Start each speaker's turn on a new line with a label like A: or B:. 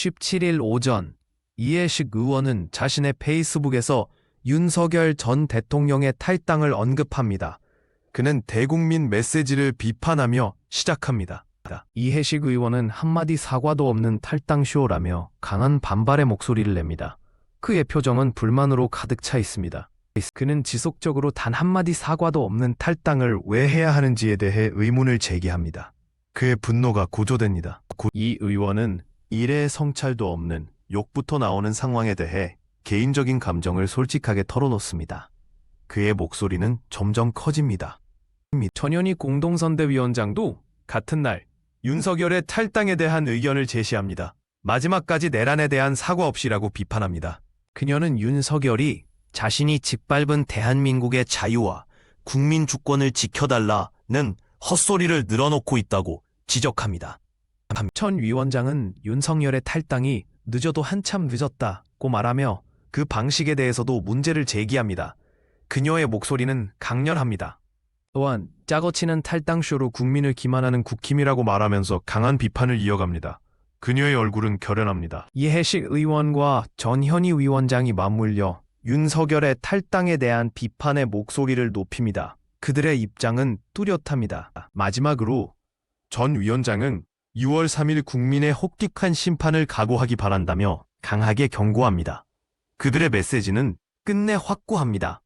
A: 17일 오전 이해식 의원은 자신의 페이스북에서 윤석열 전 대통령의 탈당을 언급합니다. 그는 대국민 메시지를 비판하며 시작합니다. 이해식 의원은 한마디 사과도 없는 탈당쇼라며 강한 반발의 목소리를 냅니다. 그의 표정은 불만으로 가득 차 있습니다. 그는 지속적으로 단 한마디 사과도 없는 탈당을 왜 해야 하는지에 대해 의문을 제기합니다. 그의 분노가 고조됩니다. 이 의원은 일의 성찰도 없는 욕부터 나오는 상황에 대해 개인적인 감정을 솔직하게 털어놓습니다. 그의 목소리는 점점 커집니다. 전현희 공동선대위원장도 같은 날 윤석열의 탈당에 대한 의견을 제시합니다. 마지막까지 내란에 대한 사과 없이라고 비판합니다. 그녀는 윤석열이 자신이 짓밟은 대한민국의 자유와 국민 주권을 지켜달라는 헛소리를 늘어놓고 있다고 지적합니다. 천 위원장은 윤석열의 탈당이 늦어도 한참 늦었다고 말하며 그 방식에 대해서도 문제를 제기합니다. 그녀의 목소리는 강렬합니다. 또한 짜고 치는 탈당쇼로 국민을 기만하는 국힘이라고 말하면서 강한 비판을 이어갑니다. 그녀의 얼굴은 결연합니다. 이해식 의원과 전현희 위원장이 맞물려 윤석열의 탈당에 대한 비판의 목소리를 높입니다. 그들의 입장은 뚜렷합니다. 마지막으로 전 위원장은 6월 3일 국민의 혹독한 심판을 각오하기 바란다며 강하게 경고합니다. 그들의 메시지는 끝내 확고합니다.